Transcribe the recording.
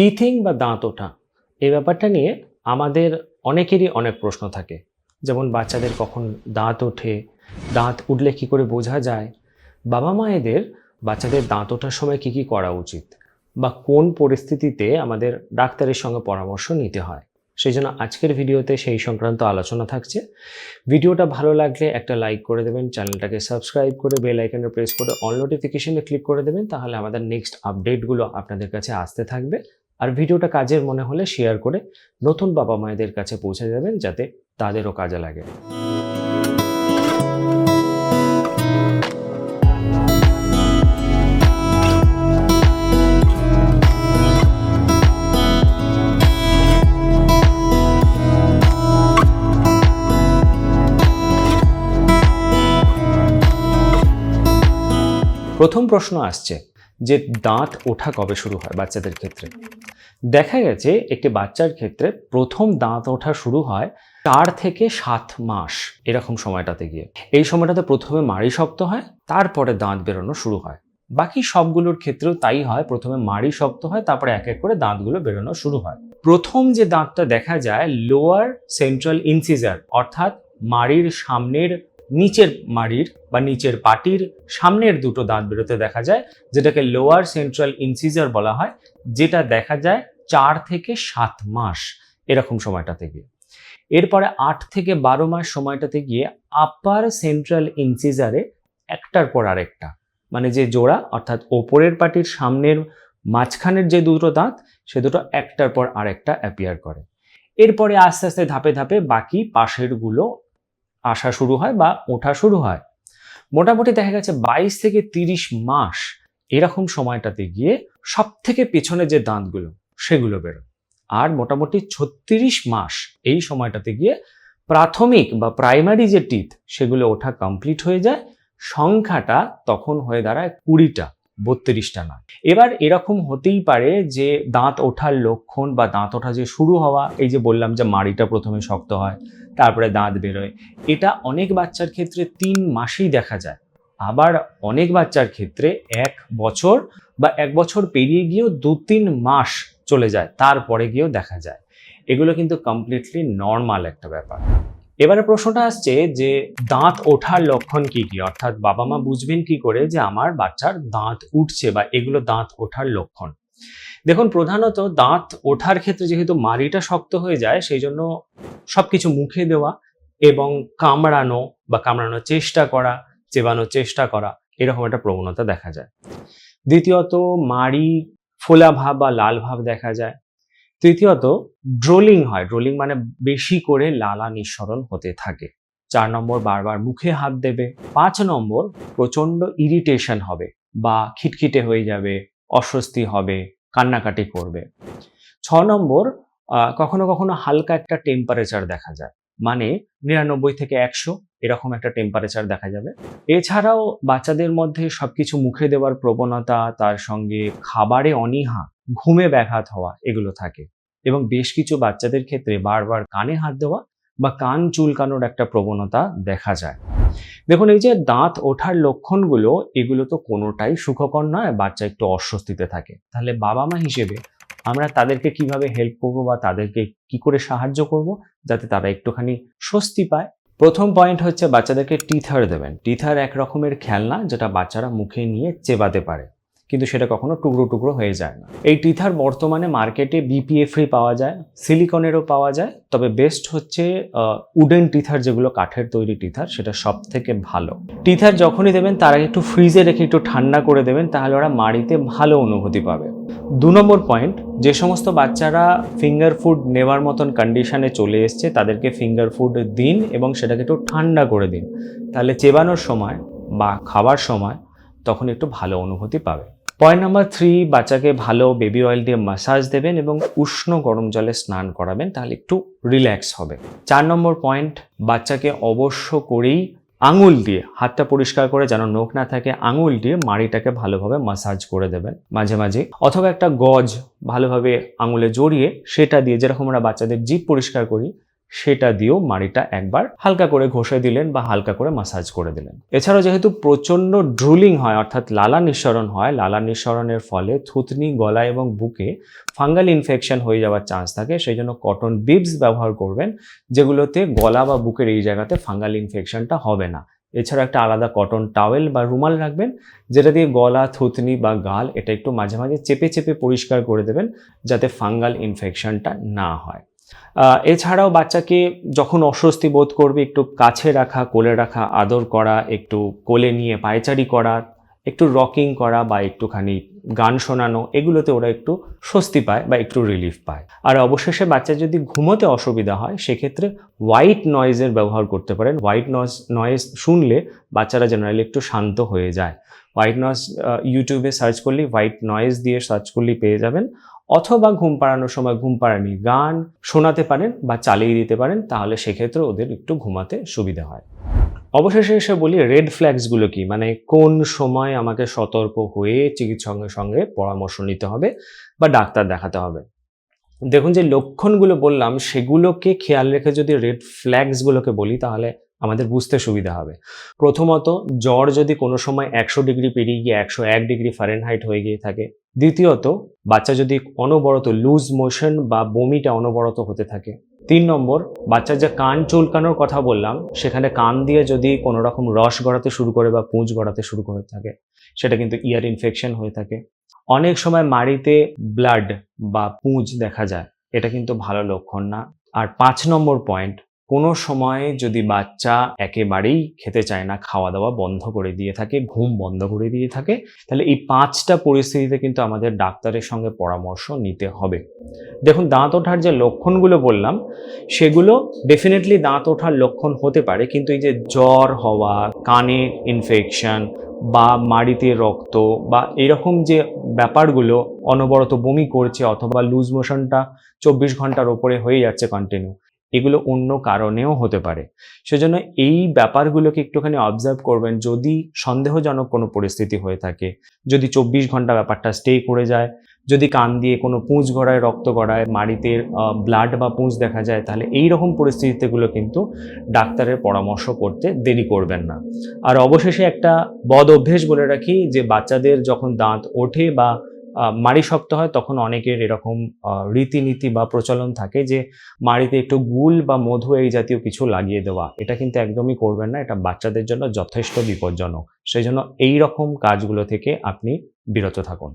Teething বা দাঁত ওঠা এই ব্যাপারটা নিয়ে আমাদের অনেকেরই অনেক প্রশ্ন থাকে। যেমন বাচ্চাদের কখন দাঁত ওঠে, দাঁত উঠলে কি করে বোঝা যায়? বাবা মায়েদের বাচ্চাদের দাঁত ওঠার সময় কি কি করা উচিত? বা কোন পরিস্থিতিতে আমাদের ডাক্তারের সঙ্গে পরামর্শ নিতে হয়? সেই জন্য আজকের ভিডিওতে সেই সংক্রান্ত আলোচনা থাকছে। ভিডিওটা ভালো লাগলে একটা লাইক করে দেবেন, চ্যানেলটাকে সাবস্ক্রাইব করে বেল আইকনে প্রেস করে অল নোটিফিকেশনে ক্লিক করে দেবেন, তাহলে আমাদের নেক্সট আপডেটগুলো আপনাদের কাছে আসতে থাকবে। আর ভিডিওটা কাজের মনে হলে শেয়ার করে নতুন বাবা মায়েদের কাছে পৌঁছে যাবেন যাতে তাদেরও কাজে লাগে। প্রথম প্রশ্ন আসছে যে দাঁত ওঠা কবে শুরু হয় বাচ্চাদের ক্ষেত্রে? দেখা গেছে একটি বাচ্চার ক্ষেত্রে প্রথম দাঁত ওঠা শুরু হয় চার থেকে সাত মাস এরকম সময়টাতে গিয়ে। এই সময়টাতে প্রথমে মাড়ি শক্ত হয়, তারপরে দাঁত বেরোনো শুরু হয়। বাকি সবগুলোর ক্ষেত্রেও তাই হয়, প্রথমে মাড়ি শক্ত হয়, তারপরে এক এক করে দাঁতগুলো বেরোনো শুরু হয়। প্রথম যে দাঁতটা দেখা যায় লোয়ার সেন্ট্রাল ইনসিজার অর্থাৎ মাড়ির সামনের নিচের মাড়ির বা নিচের পাটির সামনের দুটো দাঁত বেরোতে দেখা যায়, যেটাকে লোয়ার সেন্ট্রাল ইনসিজার বলা হয়, যেটা দেখা যায় চার থেকে সাত মাস এরকম সময়টাতে গিয়ে। এরপরে আট থেকে বারো মাস সময়টাতে গিয়ে আপার সেন্ট্রাল ইনসিজারে একটার পর আরেকটা। মানে যে জোড়া, অর্থাৎ ওপরের পাটির সামনের মাঝখানের যে দুটো দাঁত, সে দুটো একটার পর আরেকটা অ্যাপিয়ার করে। এরপরে আস্তে আস্তে ধাপে ধাপে বাকি পাশেরগুলো আসা শুরু হয় বা ওঠা শুরু হয়। মোটামুটি দেখা গেছে বাইশ থেকে তিরিশ মাস এরকম সময়টাতে গিয়ে সব থেকে পেছনে যে দাঁতগুলো, সেগুলো বেরোয়। আর মোটামুটি ছত্রিশ মাস এই সময়টাতে গিয়ে প্রাথমিক বা প্রাইমারি যে টিথ, সেগুলো ওঠা কমপ্লিট হয়ে যায়, সংখ্যাটা তখন হয়ে দাঁড়ায় কুড়িটা। বত্রিশটা নয়। এবার এরকম হতেই পারে যে দাঁত ওঠার লক্ষণ বা দাঁত ওঠা যে শুরু হওয়া, এই যে বললাম যে মাড়িটা প্রথমে শক্ত হয়, তারপরে দাঁত বেরোয়, এটা অনেক বাচ্চার ক্ষেত্রে তিন মাসেই দেখা যায়। আবার অনেক বাচ্চার ক্ষেত্রে এক বছর বা এক বছর পেরিয়ে গিয়েও দু তিন মাস চলে যায়, তারপরে গিয়েও দেখা যায়। এগুলো কিন্তু কমপ্লিটলি নর্মাল একটা ব্যাপার। এবারে প্রশ্নটা আসছে যে দাঁত ওঠার লক্ষণ কি কি? অর্থাৎ বাবা মা বুঝবেন কি করে যে আমার বাচ্চার দাঁত উঠছে বা এগুলো দাঁত ওঠার লক্ষণ? দেখুন, প্রধানত দাঁত ওঠার ক্ষেত্রে যেহেতু মাড়িটা শক্ত হয়ে যায় সেই জন্য সবকিছু মুখে দেওয়া এবং কামড়ানো বা কামড়ানোর চেষ্টা করা, চেবানোর চেষ্টা করা, এরকম একটা প্রবণতা দেখা যায়। দ্বিতীয়ত, মাড়ি ফোলা ভাব বা লাল ভাব দেখা যায়। তৃতীয়ত ড্রোলিং হয়। ড্রোলিং মানে বেশি করে লালা নিঃসরণ হতে থাকে। চার নম্বর, বারবার মুখে হাত দেবে। পাঁচ নম্বর প্রচণ্ড ইরিটেশন হবে বা খিটখিটে হয়ে যাবে, অস্বস্তি হবে, কান্নাকাটি করবে। ছ নম্বর কখনো কখনো হালকা একটা টেম্পারেচার দেখা যায়। মানে নিরানব্বই থেকে একশো এরকম একটা টেম্পারেচার দেখা যাবে। এছাড়াও বাচ্চাদের মধ্যে সবকিছু মুখে দেওয়ার প্রবণতা, তার সঙ্গে খাবারে অনীহা ঘুমে ব্যাঘাত হওয়া, এগুলো থাকে। এবং বেশ কিছু বাচ্চাদের ক্ষেত্রে বারবার কানে হাত দেওয়া বা কান চুলকানোর একটা প্রবণতা দেখা যায়। দেখুন, এই যে দাঁত ওঠার লক্ষণগুলো, এগুলো তো কোনোটাই সুখকর নয়, বাচ্চা একটু অস্বস্তিতে থাকে। তাহলে বাবা মা হিসেবে আমরা তাদেরকে কীভাবে হেল্প করব বা তাদেরকে কি করে সাহায্য করব, যাতে তারা একটুখানি স্বস্তি পায়? প্রথম পয়েন্ট হচ্ছে বাচ্চাদেরকে টিথার দেবেন। টিথার এক রকমের খেলনা, যেটা বাচ্চারা মুখে নিয়ে চেবাতে পারে। কিন্তু সেটা কখনো টুকরো টুকরো হয়ে যায় না। এই টিথার বর্তমানে মার্কেটে বিপিএ ফ্রি পাওয়া যায়, সিলিকনেরও পাওয়া যায়, তবে বেস্ট হচ্ছে উডেন টিথার যেগুলো কাঠের তৈরি টিথার সেটা সব থেকে ভালো। টিথার যখনই দেবেন, তার আগে একটু ফ্রিজে রেখে একটু ঠান্ডা করে দেবেন, তাহলে ওরা মাড়িতে ভালো অনুভূতি পাবে। দু নম্বর পয়েন্ট যে সমস্ত বাচ্চারা ফিঙ্গার ফুড নেওয়ার মতন কন্ডিশনে চলে এসছে, তাদেরকে ফিঙ্গার ফুড দিন এবং সেটাকে একটু ঠান্ডা করে দিন। তাহলে চেবানোর সময় বা খাবার সময় তখন একটু ভালো অনুভূতি পাবে। পয়েন্ট নাম্বার থ্রি বাচ্চাকে ভালো বেবি অয়েল দিয়ে মাসাজ দেবেন এবং উষ্ণ গরম জলে স্নান করাবেন, তাহলে একটু রিল্যাক্স হবে। চার নম্বর পয়েন্ট বাচ্চাকে অবশ্য করেই আঙুল দিয়ে, হাতটা পরিষ্কার করে যেন নখ না থাকে, আঙুল দিয়ে মাড়িটাকে ভালোভাবে মাসাজ করে দেবেন মাঝে মাঝে। অথবা একটা গজ ভালোভাবে আঙুলে জড়িয়ে, সেটা দিয়ে যেরকম আমরা বাচ্চাদের জিভ পরিষ্কার করি সেটা দিয়েও মাড়িটা একবার হালকা করে ঘষে দিলেন বা হালকা করে মাসাজ করে দিলেন। এছাড়াও যেহেতু প্রচণ্ড ড্রুলিং হয়, অর্থাৎ লালা নিঃসরণ হয়, লালা নিঃসরণের ফলে থুতনি, গলা এবং বুকে ফাঙ্গাল ইনফেকশন হয়ে যাওয়ার চান্স থাকে, সেই জন্য কটন বিবস ব্যবহার করবেন, যেগুলোতে গলা বা বুকের এই জায়গাতে ফাঙ্গাল ইনফেকশনটা হবে না। এছাড়া একটা আলাদা কটন টাওয়েল বা রুমাল রাখবেন, যেটা দিয়ে গলা, থুতনি বা গাল এটা একটু মাঝে মাঝে চেপে চেপে পরিষ্কার করে দেবেন, যাতে ফাঙ্গাল ইনফেকশনটা না হয়। এছাড়াও বাচ্চাকে যখন অস্বস্তি বোধ করবে, একটু কাছে রাখা, কোলে রাখা, আদর করা, একটু কোলে নিয়ে পায়চারি করা, একটু রকিং করা বা একটুখানি গান শোনানো, এগুলোতে ওরা একটু স্বস্তি পায় বা একটু রিলিফ পায়। আর অবশেষে বাচ্চা যদি ঘুমোতে অসুবিধা হয়, সেক্ষেত্রে হোয়াইট নয়েজের ব্যবহার করতে পারেন। হোয়াইট নয়েজ নয়েজ শুনলে বাচ্চারা জেনারেলি একটু শান্ত হয়ে যায়। হোয়াইট নয়েজ ইউটিউবে সার্চ করলেই হোয়াইট নয়েজ দিয়ে সার্চ করলে পেয়ে যাবেন। অথবা ঘুম পাড়ানোর সময় ঘুম পাড়ানি গান শোনাতে পারেন বা চালিয়ে দিতে পারেন, তাহলে সেক্ষেত্রে ওদের একটু ঘুমাতে সুবিধা হয়। অবশেষে এসে বলি রেড ফ্ল্যাগসগুলো কি? মানে কোন সময় আমাকে সতর্ক হয়ে চিকিৎসকের সঙ্গে পরামর্শ নিতে হবে বা ডাক্তার দেখাতে হবে? দেখুন যে লক্ষণগুলো বললাম, সেগুলোকে খেয়াল রেখে যদি রেড ফ্ল্যাগসগুলোকে বলি, তাহলে আমাদের বুঝতে সুবিধা হবে। প্রথমত, জ্বর যদি কোনো সময় একশো ডিগ্রি পেরিয়ে গিয়ে একশো এক ডিগ্রি ফারেনহাইট হয়ে গিয়ে থাকে দ্বিতীয়ত, বাচ্চা যদি অনবরত লুজ মোশন বা বমিটা অনবরত হতে থাকে। তিন নম্বর, বাচ্চার যে কান চুলকানোর কথা বললাম, সেখানে কান দিয়ে যদি কোনো রকম রস গড়াতে শুরু করে বা পুঁজ গড়াতে শুরু করে থাকে, সেটা কিন্তু ইয়ার ইনফেকশন হয়ে থাকে। অনেক সময় মাড়িতে ব্লাড বা পুঁজ দেখা যায়, এটা কিন্তু ভালো লক্ষণ না। আর পাঁচ নম্বর পয়েন্ট কোনো সময় যদি বাচ্চা একেবারেই খেতে চায় না খাওয়া দাওয়া বন্ধ করে দিয়ে থাকে, ঘুম বন্ধ করে দিয়ে থাকে, তাহলে এই পাঁচটা পরিস্থিতিতে কিন্তু আমাদের ডাক্তারের সঙ্গে পরামর্শ নিতে হবে। দেখুন, দাঁত ওঠার যে লক্ষণগুলো বললাম, সেগুলো ডেফিনেটলি দাঁত ওঠার লক্ষণ হতে পারে, কিন্তু এই যে জ্বর হওয়া কানে ইনফেকশন বা মাড়িতে রক্ত বা এরকম যে ব্যাপারগুলো অনবরত বমি করছে অথবা লুজ মোশনটা চব্বিশ ঘণ্টার ওপরে হয়ে যাচ্ছে কন্টিনিউ এগুলো অন্য কারণেও হতে পারে। সেজন্য এই ব্যাপারগুলোকে একটুখানি অবজার্ভ করবেন যদি সন্দেহজনক কোনো পরিস্থিতি হয়ে থাকে, যদি চব্বিশ ঘণ্টা ব্যাপারটা স্টে করে যায়, যদি কান দিয়ে কোনো পুঁজ গড়ায়, রক্ত গড়ায়, মাড়িতে ব্লাড বা পুঁজ দেখা যায়, তাহলে এই রকম পরিস্থিতিগুলো কিন্তু ডাক্তারের পরামর্শ করতে দেরি করবেন না। আর অবশেষে একটা বদ অভ্যেস বলে রাখি যে বাচ্চাদের যখন দাঁত ওঠে বা মাড়ি শক্ত হয়, তখন অনেকের এরকম রীতিনীতি বা প্রচলন থাকে যে, মাড়িতে একটু গুল বা মধু এই জাতীয় কিছু লাগিয়ে দেওয়া। এটা কিন্তু একদমই করবেন না, এটা বাচ্চাদের জন্য যথেষ্ট বিপজ্জনক। সেই জন্য এই রকম কাজগুলো থেকে আপনি বিরত থাকুন।